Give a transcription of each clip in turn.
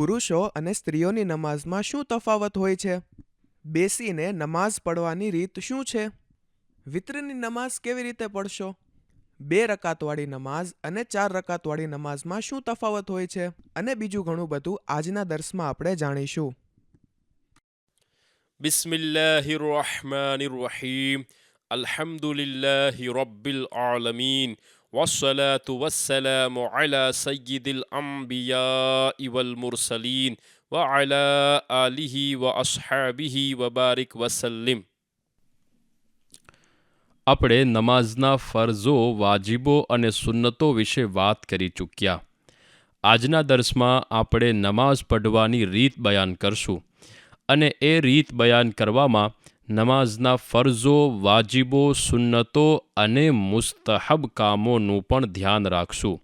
પુરુષો અને સ્ત્રીઓની નમાઝમાં શું તફાવત હોય છે? બેસીને નમાઝ પઢવાની રીત શું છે? વિત્રની નમાઝ કેવી રીતે પડશો? બે રકાતવાળી નમાઝ અને ચાર રકાતવાળી નમાઝમાં શું તફાવત હોય છે? અને બીજું ઘણું બધું આજના દર્શમાં આપણે જાણીશું. બિસ્મિલ્લાહિર રહમાનિર રહીમ અલ્હમ્દુલિલ્લાહિ રબ્બિલ આલમીન. والصلاة والسلام على سيد الأنبياء والمرسلين وعلى آله وأصحابه وبارك وسلم આપણે નમાઝના ફરજો વાજિબો અને સુન્નતો વિશે વાત કરી ચૂક્યા આજના દર્શમાં આપણે નમાઝ પઢવાની રીત બયાન કરશું અને એ રીત બયાન કરવામાં નમાઝના ફરજો, વાજિબો, સુન્નતો અને મુસ્તહબ કામોનું પણ ધ્યાન રાખશું.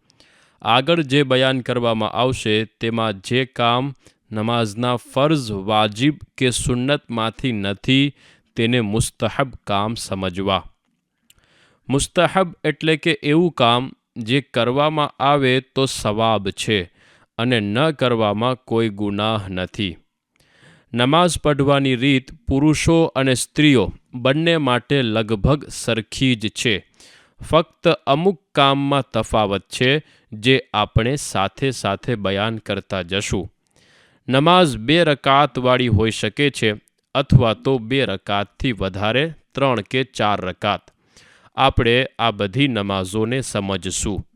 આગળ જે બયાન કરવામાં આવશે, તેમાં જે કામ નમાઝના ફરજ વાજિબ કે સુન્નતમાંથી નથી, તેને મુસ્તહબ કામ સમજવા. મુસ્તહબ એટલે કે એવું કામ જે કરવામાં આવે તો સવાબ છે અને ન કરવામાં કોઈ ગુનાહ નથી. નમાઝ પઢવાની રીત પુરુષો અને સ્ત્રીઓ બંને માટે લગભગ સરખી જ છે. ફક્ત અમુક કામમાં તફાવત છે, જે આપણે સાથે સાથે બયાન કરતા જશું. નમાઝ બે રકાતવાળી હોઈ શકે છે, અથવા તો બે રકાતથી વધારે, ત્રણ કે ચાર રકાત. આપણે આ બધી નમાઝોને સમજશું.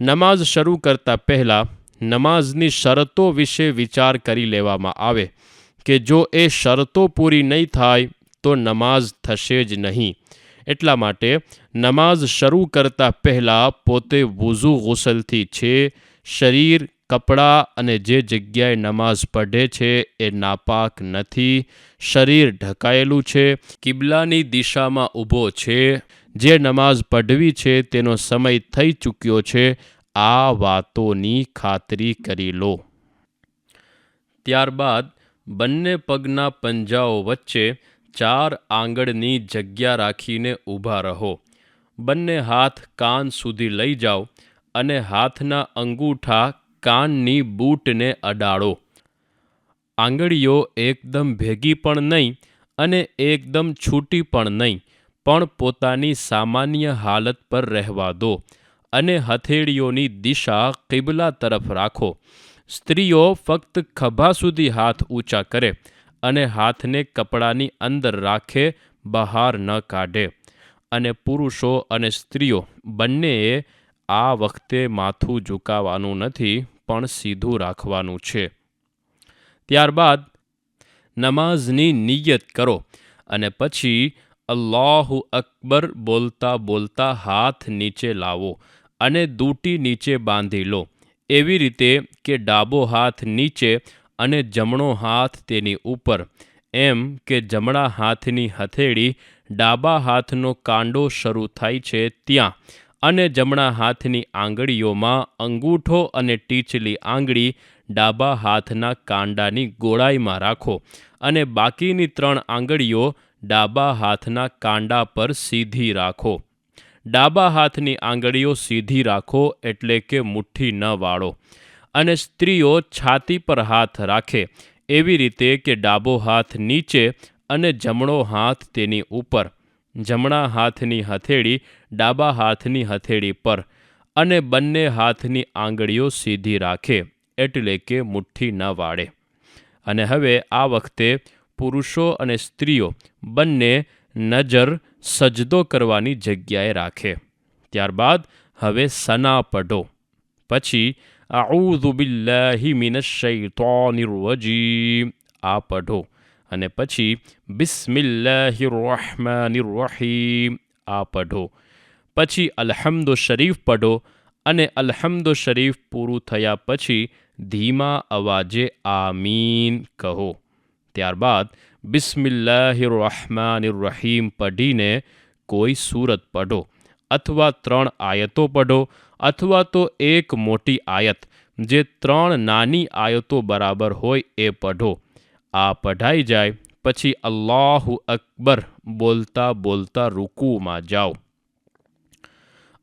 નમાઝ શરૂ કરતા પહેલાં નમાઝની શરતો વિશે વિચાર કરી લેવામાં આવે. કે જો એ શરતો પૂરી નહીં થાય, તો નમાઝ થશે જ નહીં. એટલા માટે નમાઝ શરૂ કરતા પહેલાં પોતે વૂઝુ ગુસલથી છે, શરીર, કપડાં અને જે જગ્યાએ નમાઝ પઢે છે એ નાપાક નથી. શરીર ઢકાયેલું છે, કિબલાની દિશામાં ઊભો છે. જે નમાઝ પઢવી છે તેનો સમય થઈ ચૂક્યો છે, આ વાતોની ખાતરી કરી લો. ત્યારબાદ બંને પગના પંજાઓ વચ્ચે ચાર આંગળની જગ્યા રાખીને ઊભા રહો. બંને હાથ કાન સુધી લઈ જાઓ અને હાથના અંગૂઠા કાનની બૂટને અડાડો. આંગળીઓ એકદમ ભેગી પણ નહીં અને એકદમ છૂટી પણ નહીં, પણ પોતાની સામાન્ય હાલત પર રહેવા દો અને હથેળીઓની દિશા કિબલા તરફ રાખો. સ્ત્રીઓ ફક્ત ખભા સુધી હાથ ઊંચા કરે અને હાથને કપડાની અંદર રાખે, બહાર ન કાઢે. અને પુરુષો અને સ્ત્રીઓ બંનેએ આ વખતે માથું ઝુકાવવાનું નથી, પણ સીધું રાખવાનું છે. ત્યારબાદ નમાઝની નિયત કરો અને પછી અલ્લાહુ અકબર બોલતા બોલતા હાથ નીચે લાવો અને દૂટી નીચે બાંધી લો. એવી રીતે કે ડાબો હાથ નીચે અને જમણો હાથ તેની ઉપર. એમ કે જમણા હાથની હથેળી ડાબા હાથનો કાંડો શરૂ થાય છે ત્યાં અને જમણા હાથની આંગળીઓમાં અંગૂઠો અને ટીચલી આંગળી ડાબા હાથના કાંડાની ગોળાઈમાં રાખો અને બાકીની ત્રણ આંગળીઓ ડાબા હાથના કાંડા પર સીધી રાખો. ડાબા હાથની આંગળીઓ સીધી રાખો એટલે કે મુઠ્ઠી ન વાળો. અને સ્ત્રીઓ છાતી પર હાથ રાખે એવી રીતે કે ડાબો હાથ નીચે અને જમણો હાથ તેની ઉપર. જમણા હાથની હથેળી ડાબા હાથની હથેળી પર અને બંને હાથની આંગળીઓ સીધી રાખે એટલે કે મુઠ્ઠી ન વાળે. અને હવે આ વખતે પુરુષો અને સ્ત્રીઓ બંને નજર સજદો કરવાની જગ્યાએ રાખે. ત્યારબાદ હવે સના પઢો. પછી આઉઝુ બિલ્લાહી મિનશ શૈતાનિર રજીમ. આ પઢો. અને પછી, બિસ્મિલ્લાહિર રહમાનિર રહીમ. આ પઢો. પછી, અલહમદો શરીફ પઢો. અને અલહમદો શરીફ પૂરું થયા પછી, ધીમા અવાજે આમીન કહો. ત્યારબાદ બિસ્મિલ્લાહિર રહમાનિર રહીમ પઢીને કોઈ સૂરત પઢો, અથવા ત્રણ આયતો પઢો, અથવા તો એક મોટી આયત, જે ત્રણ નાની આયતો બરાબર હોય એ પઢો. આ પઢાઈ જાય, પછી અલ્લાહુ અકબર બોલતા બોલતા રૂકુમાં જાઓ.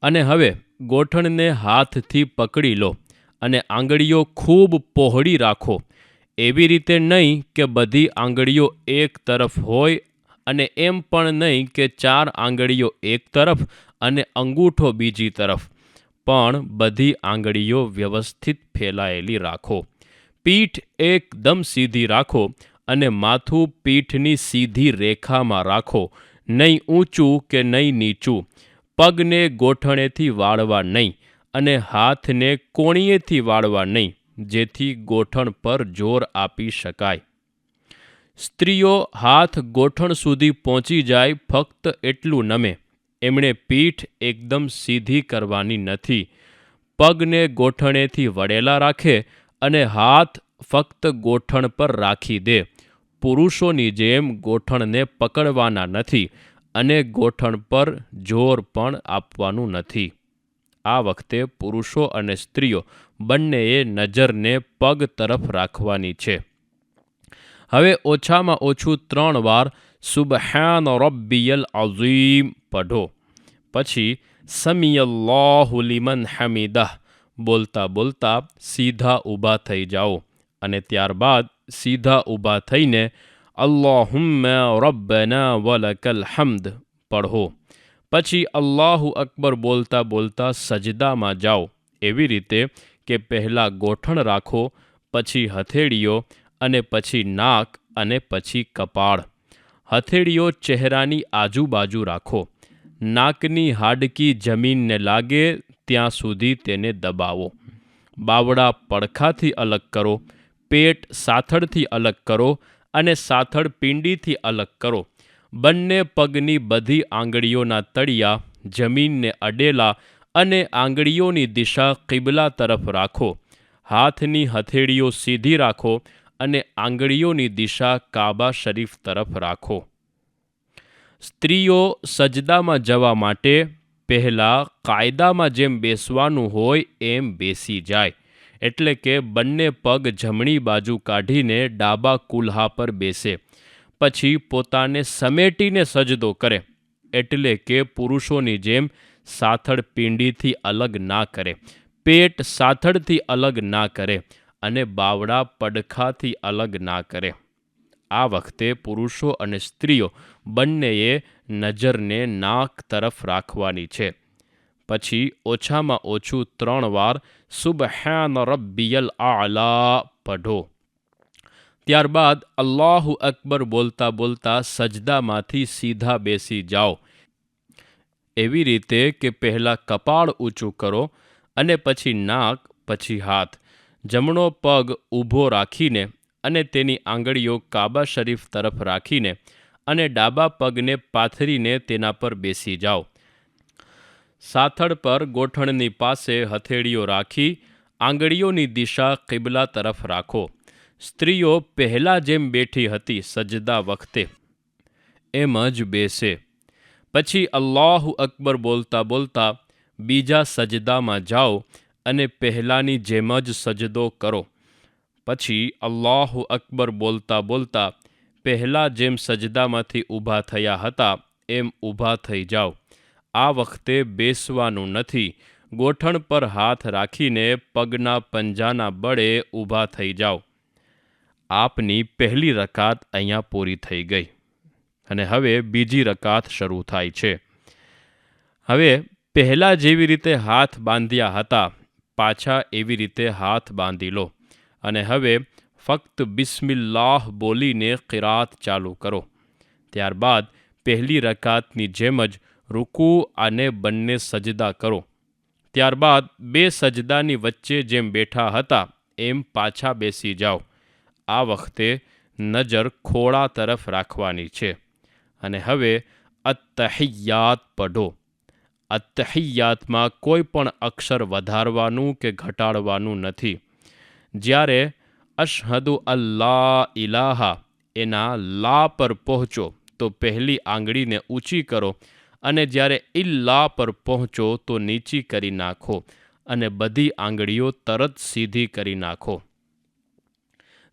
અને હવે ગોઠણને હાથથી પકડી લો અને આંગળીઓ ખૂબ પહોળી રાખો. એવી રીતે નહીં કે બધી આંગળીઓ એક તરફ હોય અને એમ પણ નહીં કે ચાર આંગળીઓ એક તરફ અને અંગૂઠો બીજી તરફ. પણ બધી આંગળીઓ વ્યવસ્થિત ફેલાયેલી રાખો. પીઠ એકદમ સીધી રાખો અને માથું પીઠની સીધી રેખામાં રાખો. નહીં ઊંચું કે નહીં નીચું. પગને ગોઠણેથી વાળવા નહીં અને હાથને કોણીએથી વાળવા નહીં. જેથી ગોઠણ પર જોર આપી શકાય. સ્ત્રીઓ હાથ ગોઠણ સુધી પહોંચી જાય ફક્ત એટલું નમે. એમણે પીઠ એકદમ સીધી કરવાની નથી. પગને ગોઠણેથી વળેલા રાખે અને હાથ ફક્ત ગોઠણ પર રાખી દે. પુરુષોની જેમ ગોઠણને પકડવાના નથી અને ગોઠણ પર જોર પણ આપવાનું નથી. આ વખતે પુરુષો અને સ્ત્રીઓ બંનેએ નજરને પગ તરફ રાખવાની છે. હવે ઓછામાં ઓછું ત્રણ વાર સુબહાન રબ્બિયલ અઝીમ પઢો. પછી સમિયલ્લાહુ લિમન હમીદહ. બોલતા બોલતા સીધા ઊભા થઈ જાઓ અને ત્યારબાદ સીધા ઊભા થઈને અલ્લાહુમ્મ રબ્બના વલકલ હમ્દ પઢો. પછી અલ્લાહુ અકબર બોલતા બોલતા સજદામાં જાઓ. એવી રીતે કે પહેલાં ગોઠણ રાખો, પછી હથેળીઓ અને પછી નાક અને પછી કપાળ. હથેળીઓ ચહેરાની આજુબાજુ રાખો. નાકની હાડકી જમીનને લાગે ત્યાં સુધી તેને દબાવો. બાવડા પડખાથી અલગ કરો, પેટ સાથળથી અલગ કરો અને સાથળ પિંડીથી અલગ કરો. બંને પગની બધી આંગળીઓના તળિયા જમીનને અડેલા અને આંગળીઓની દિશા કિબલા તરફ રાખો. હાથની હથેળીઓ સીધી રાખો અને આંગળીઓની દિશા કાબા શરીફ તરફ રાખો. સ્ત્રીઓ સજદામાં જવા માટે પહેલાં કાયદામાં જેમ બેસવાનું હોય એમ બેસી જાય. એટલે કે બંને પગ જમણી બાજુ કાઢીને ડાબા કુલ્હા પર બેસે. પછી પોતાને સમેટીને સજદો કરે, એટલે કે પુરુષોની જેમ સાથળ પિંડીથી અલગ ના કરે, પેટ સાથળથી અલગ ના કરે અને બાવડા પડખાથી અલગ ના કરે. આ વખતે પુરુષો અને સ્ત્રીઓ બંનેએ નજરને નાક તરફ રાખવાની છે. પછી ઓછામાં ઓછું ત્રણ વાર, સુબહાન રબ્બિયલ આલા પઢો. ત્યારબાદ અલ્લાહુ અકબર બોલતા બોલતા સજદામાંથી સીધા બેસી જાઓ. એવી રીતે કે પહેલાં કપાળ ઊંચું કરો અને પછી નાક, પછી હાથ. જમણો પગ ઊભો રાખીને અને તેની આંગળીઓ કાબા શરીફ તરફ રાખીને અને ડાબા પગને પાથરીને તેના પર બેસી જાઓ. સાથળ પર ગોઠણની પાસે હથેળીઓ રાખી, આંગળીઓની દિશા કિબલા તરફ રાખો. સ્ત્રીઓ પહેલાં જેમ બેઠી હતી સજદા વખતે, એમ જ બેસે. પછી અલ્લાહુ અકબર બોલતા બોલતા બીજા સજદામાં જાઓ અને પહેલાંની જેમ જ સજદો કરો. પછી અલ્લાહુ અકબર બોલતા બોલતા પહેલાં જેમ સજદામાંથી ઊભા થયા હતા, એમ ઊભા થઈ જાઓ. આ વખતે બેસવાનું નથી, ગોઠણ પર હાથ રાખીને પગના પંજાના બળે ઊભા થઈ જાઓ. આપની પહેલી રકાત અહીંયા પૂરી થઈ ગઈ. અને હવે બીજી રકાત શરૂ થાય છે. હવે પહેલાં જેવી રીતે હાથ બાંધ્યા હતા, પાછા એવી રીતે હાથ બાંધી લો. અને હવે ફક્ત બિસ્મિલ્લાહ બોલીને કિરાત ચાલુ કરો. ત્યારબાદ પહેલી રકાતની જેમ જ રૂકુ અને બંને સજદા કરો. ત્યારબાદ બે સજદાની વચ્ચે જેમ બેઠા હતા, એમ પાછા બેસી જાઓ. આ વખતે નજર ખોળા તરફ રાખવાની છે. અને હવે અતહિયાત પઢો. અતહિયાતમાં કોઈ પણ અક્ષર વધારવાનું કે ઘટાડવાનું નથી. જ્યારે અશહદુ અલ્લાહ ઇલાહા એના લા પર પહોંચો, તો પહેલી આંગળીને ઊંચી કરો અને જ્યારે ઇલ્લા પર પહોંચો, તો નીચી કરી નાખો અને બધી આંગળીઓ તરત સીધી કરી નાખો.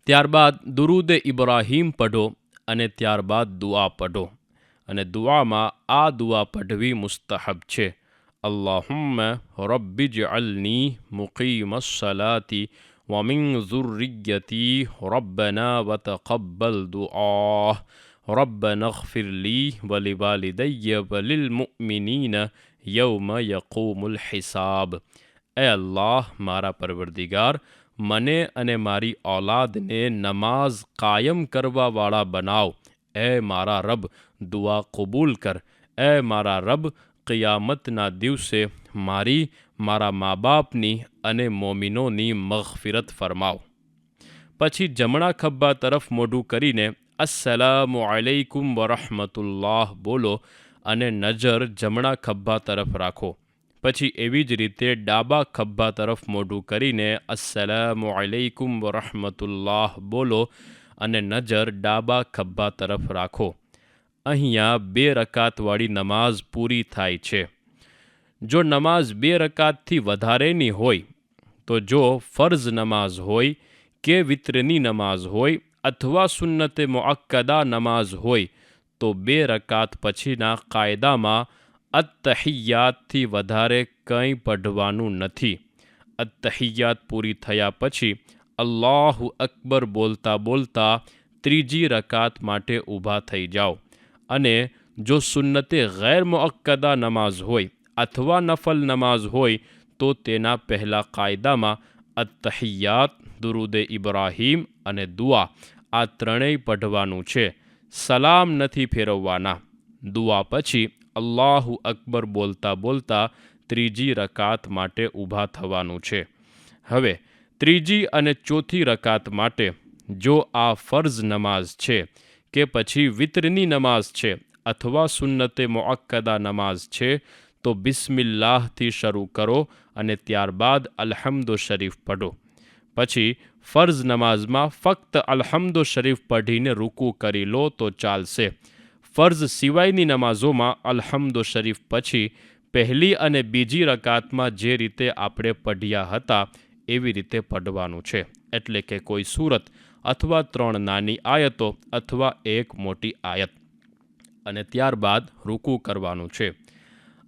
ત્યારબાદ દુરૂદ ઇબ્રાહીમ પઢો અને ત્યારબાદ દુઆ પઢો અને દુઆમાં આ દુઆ પઢવી મુસ્તહબ છે اللهم رب اجعلني مقيم الصلاة ومن ذريتي ربنا وتقبل دعاء ربنا اغفر لي ولوالدي وللمؤمنين يوم يقوم الحساب એ અલ્લાહ મારા પરવરદિગાર મને અને મારી ઔલાદને નમાઝ કાયમ કરવાવાળા બનાવ. એ મારા રબ, દુઆ કબૂલ કર. એ મારા રબ, કિયામતના દિવસે મારી, મારા મા બાપની અને મોમિનોની મગફિરત ફરમાવ. પછી જમણા ખભા તરફ મોઢું કરીને, અસ્સલામુ અલૈકુમ વરહમતુલ્લાહ બોલો અને નજર જમણા ખભા તરફ રાખો. પછી એવી જ રીતે ડાબા ખભા તરફ મોઢું કરીને, અસલમ અલૈકુમ વરહમતુલ્લાહ બોલો અને નજર ડાબા ખભા તરફ રાખો. અહીંયા બે રકાતવાળી નમાઝ પૂરી થાય છે. જો નમાઝ બે રકાતથી વધારેની હોય, તો જો ફર્ઝ નમાઝ હોય કે વિત્રની નમાઝ હોય અથવા સુન્નતે મોઅક્કદા નમાઝ હોય, તો બે રકાત પછીના કાયદામાં અત્તહિયાતથી વધારે કંઈ પઢવાનું નથી. અત્તહિયાત પૂરી થયા પછી અલ્લાહુ અકબર બોલતા બોલતા ત્રીજી રકાત માટે ઊભા થઈ જાઓ. અને જો સુન્નતે ગેર મુઅક્કદા નમાઝ હોય અથવા નફલ નમાઝ હોય તો તેના પહેલા કાયદામાં અત્તહિયાત, દુરુદે ઇબ્રાહીમ અને દુઆ આ ત્રણેય પઢવાનું છે. સલામ નથી ફેરવવાના. દુઆ પછી અલ્લાહુ અકબર બોલતા બોલતા ત્રીજી રકાત માટે ઊભા થવાનું છે. હવે, ત્રીજી અને ચોથી રકાત માટે જો આ ફર્ઝ નમાઝ છે કે પછી વિતરની નમાઝ છે અથવા સુન્નતે મોઅક્કદા નમાઝ છે, તો બિસ્મિલ્લાહથી શરૂ કરો અને ત્યારબાદ અલહમદો શરીફ પઢો. પછી ફર્ઝ નમાઝમાં ફક્ત અલહમદો શરીફ પઢીને રૂકુ કરી લો તો ચાલશે. ફર્ઝ સિવાયની નમાઝોમાં અલહમદો શરીફ પછી પહેલી અને બીજી રકાતમાં જે રીતે આપણે પઢ્યા હતા, એવી રીતે પઢવાનું છે. એટલે કે કોઈ સુરત અથવા ત્રણ નાની આયતો અથવા એક મોટી આયત. અને ત્યારબાદ રૂકુ કરવાનું છે.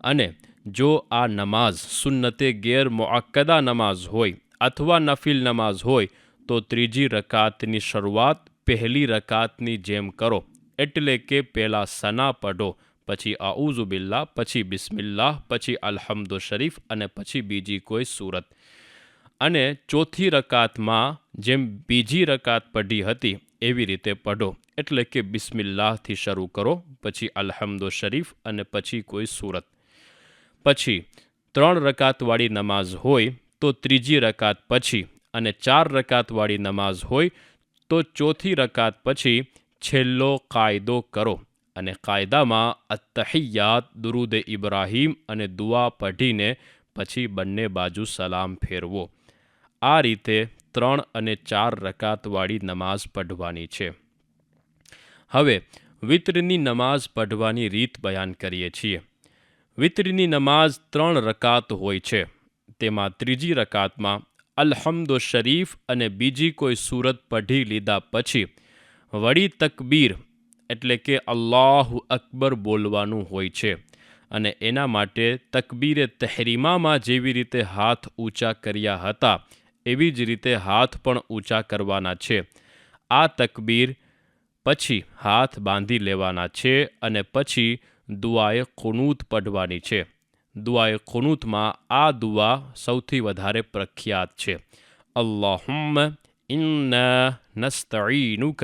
અને જો આ નમાઝ સુન્નતે ગેર મુઅક્કદા નમાઝ હોય અથવા નફિલ નમાઝ હોય, તો ત્રીજી રકાતની શરૂઆત પહેલી રકાતની જેમ કરો. એટલે કે પહેલાં સના પઢો, પછી આઉઝુબિલ્લા પછી બિસ્મિલ્લાહ, પછી અલહમદુ શરીફ અને પછી બીજી કોઈ સુરત. અને ચોથી રકાતમાં જેમ બીજી રકાત પઢી હતી, એવી રીતે પઢો. એટલે કે બિસ્મિલ્લાહથી શરૂ કરો, પછી અલહમદુ શરીફ અને પછી કોઈ સુરત. પછી ત્રણ રકાતવાળી નમાઝ હોય, તો ત્રીજી રકાત પછી, અને ચાર રકાતવાળી નમાઝ હોય, તો ચોથી રકાત પછી છેલ્લો કાયદો કરો અને કાયદામાં અત્તહિયાત, દુરુદે ઇબ્રાહીમ અને દુઆ પઢીને પછી બંને બાજુ સલામ ફેરવો. આ રીતે ત્રણ અને ચાર રકાતવાળી નમાઝ પઢવાની છે. હવે, વિત્રની નમાઝ પઢવાની રીત બયાન કરીએ છીએ. વિત્રની નમાઝ ત્રણ રકાત હોય છે. તેમાં ત્રીજી રકાતમાં અલહમદો શરીફ અને બીજી કોઈ સુરત પઢી લીધા પછી વળી તકબીર એટલે કે અલ્લાહુ અકબર બોલવાનું હોય છે. અને એના માટે તકબીરે તહેરીમામાં જેવી રીતે હાથ ઊંચા કર્યા હતા, એવી જ રીતે હાથ પણ ઊંચા કરવાના છે. આ તકબીર પછી હાથ બાંધી લેવાના છે અને પછી દુઆએ કુનૂત પઢવાની છે. દુઆએ કુનૂતમાં આ દુઆ સૌથી વધારે પ્રખ્યાત છે. અલ્લાહુમ્મ ઇન્ના નસ્તઈનુક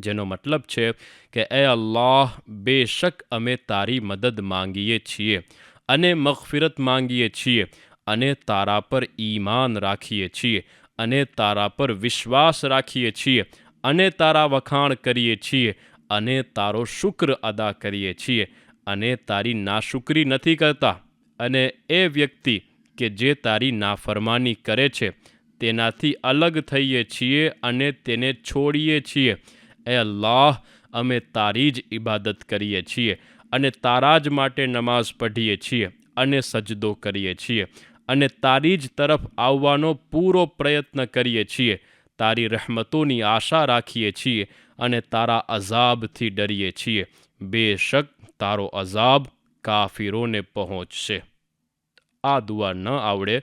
જેનો મતલબ છે કે, એ અલ્લાહ, બેશક અમે તારી મદદ માંગીએ છીએ અને મગફિરત માંગીએ છીએ અને તારા પર ઈમાન રાખીએ છીએ અને તારા પર વિશ્વાસ રાખીએ છીએ અને તારા વખાણ કરીએ છીએ અને તારો શુક્ર અદા કરીએ છીએ અને તારી નાશુકરી નથી કરતા. અને એ વ્યક્તિ કે જે તારી નાફરમાની કરે છે, તેનાથી અલગ થઈએ છીએ અને તેને છોડીએ છીએ એ અલ્લાહ, અમે તારી જ ઇબાદત કરીએ છીએ અને તારા જ માટે નમાઝ પઢીએ છીએ અને સજદો કરીએ છીએ અને તારી જ તરફ આવવાનો પૂરો પ્રયત્ન કરીએ છીએ. તારી રહેમતોની આશા રાખીએ છીએ અને તારા અઝાબથી ડરીએ છીએ. બેશક તારો અઝાબ કાફીરોને પહોંચશે. આ દુઆ ન આવડે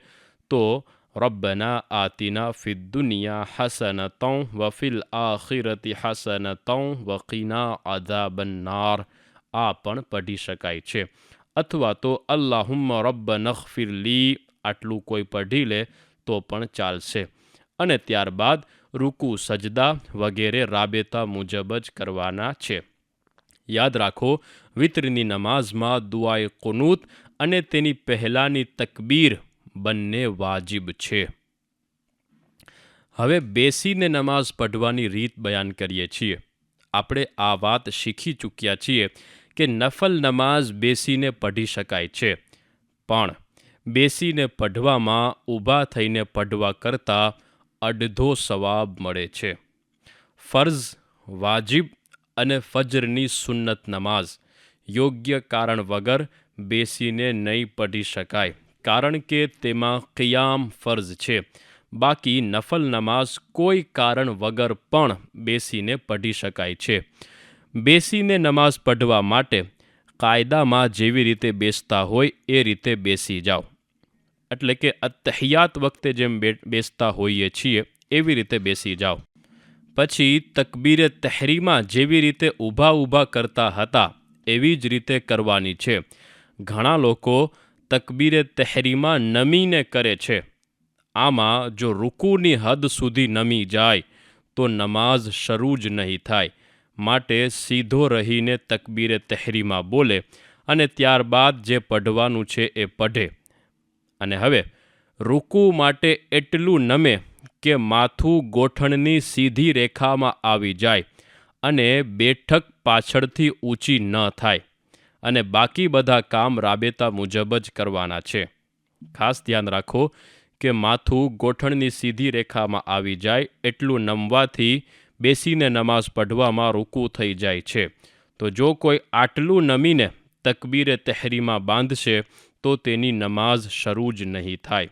તો રબ્બના આતિના ફિદ દુનિયા હસનતું વફિલ આખિરતી હસનતું વકીના અદાબન્નાર આ પણ પઢી શકાય છે. અથવા તો અલ્લાહુમ રબ્બ નખફિરલી આટલું કોઈ પઢી લે તો પણ ચાલશે. અને ત્યારબાદ રૂકુ, સજદા વગેરે રાબેતા મુજબ જ કરવાના છે. યાદ રાખો, વિત્રની નમાઝમાં દુઆએ કુનૂત અને તેની પહેલાંની તકબીર બંને વાજિબ છે. હવે બેસીને નમાઝ પઢવાની રીત બયાન કરીએ છીએ. આપણે આ વાત શીખી ચૂક્યા છીએ કે નફલ નમાઝ બેસીને પઢી શકાય છે. પણ બેસીને પઢવામાં ઊભા થઈને પઢવા કરતાં અડધો સવાબ મળે છે. ફર્ઝ, વાજિબ અને ફજરની સુન્નત નમાઝ યોગ્ય કારણ વગર બેસીને નહીં પઢી શકાય. કારણ કે તેમાં કિયામ ફર્જ છે. બાકી નફલ નમાઝ કોઈ કારણ વગર પણ બેસીને પઢી શકાય છે. બેસીને નમાઝ પઢવા માટે કાયદામાં જેવી રીતે બેસતા હોય એ રીતે બેસી જાઓ. એટલે કે અત્તહિયાત વખતે જેમ બેસતા હોઈએ છીએ એવી રીતે બેસી જાઓ. પછી તકબીરે તહેરીમાં જેવી રીતે ઊભા ઊભા કરતા હતા એવી જ રીતે કરવાની છે. ઘણા લોકો તકબીરે તહેરીમાં નમીને કરે છે. આમાં જો રૂકુની હદ સુધી નમી જાય, તો નમાઝ શરૂ જ નહીં થાય. માટે સીધો રહીને તકબીરે તહેરીમાં બોલે અને ત્યારબાદ જે પઢવાનું છે એ પઢે. અને હવે, રૂકુ માટે એટલું નમે કે માથું ગોઠણની સીધી રેખામાં આવી જાય અને બેઠક પાછળથી ઊંચી ન થાય. અને બાકી બધા કામ રાબેતા મુજબ જ કરવાના છે. ખાસ ધ્યાન રાખો કે માથું ગોઠણની સીધી રેખામાં આવી જાય એટલું નમવાથી બેસીને નમાઝ પઢવામાં રૂકું થઈ જાય છે. તો જો કોઈ આટલું નમીને તકબીરે તહેરીમાં બાંધશે તો તેની નમાઝ શરૂ જ નહીં થાય.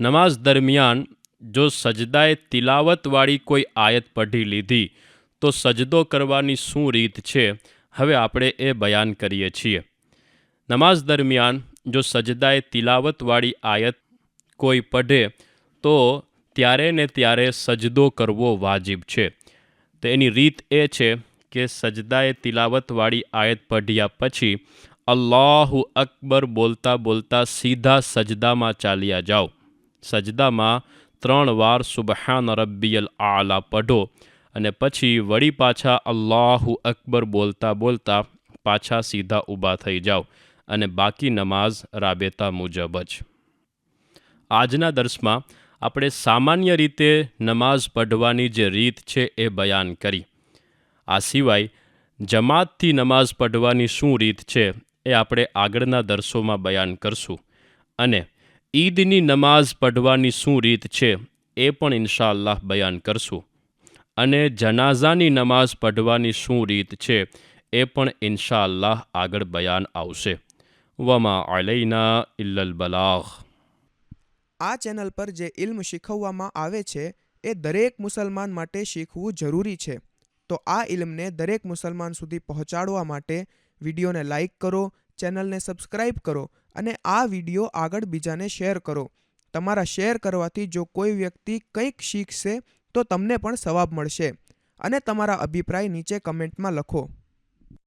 નમાઝ દરમિયાન જો સજદાએ તિલાવતવાળી કોઈ આયત પઢી લીધી તો સજદો કરવાની શું રીત છે હવે આપણે એ બયાન કરીએ છીએ. નમાઝ દરમિયાન જો સજદાએ તિલાવતવાળી આયત કોઈ પઢે, તો ત્યારે ને ત્યારે સજદો કરવો વાજિબ છે. તો એની રીત એ છે કે સજદાએ તિલાવતવાળી આયત પઢ્યા પછી અલ્લાહુ અકબર બોલતા બોલતા સીધા સજદામાં ચાલ્યા જાઓ. સજદામાં ત્રણ વાર સુબહાન રબ્બિયલ આલા પઢો. અને પછી વળી પાછા અલ્લાહુ અકબર બોલતા બોલતા પાછા સીધા ઊભા થઈ જાઓ અને બાકી નમાઝ રાબેતા મુજબ જ. આજના દર્શમાં આપણે સામાન્ય રીતે નમાઝ પઢવાની જે રીત છે એ બયાન કરી. આ સિવાય જમાતથી નમાઝ પઢવાની શું રીત છે એ આપણે આગળના દર્શોમાં બયાન કરશું અને ઈદની નમાઝ પઢવાની શું રીત છે એ પણ ઇન્શાઅલ્લાહ બયાન કરશું. અને જનાઝાની નમાઝ પઢવાની શું રીત છે એ પણ ઇન્શાલ્લાહ આગળ બયાન આવશે. વમા અલૈના ઇલ્લલ બલાઘ આ ચેનલ પર જે ઇલ્મ શીખવવામાં આવે છે એ દરેક મુસલમાન માટે શીખવું જરૂરી છે. તો આ ઇલ્મને દરેક મુસલમાન સુધી પહોંચાડવા માટે વિડીયોને લાઈક કરો, ચેનલને સબસ્ક્રાઇબ કરો અને આ વીડિયો આગળ બીજાને શેર કરો. તમારા શેર કરવાથી જો કોઈ વ્યક્તિ કંઈક શીખશે તો તમને પણ સવાબ મળશે. અને તમારા અભિપ્રાય નીચે કમેન્ટમાં લખો.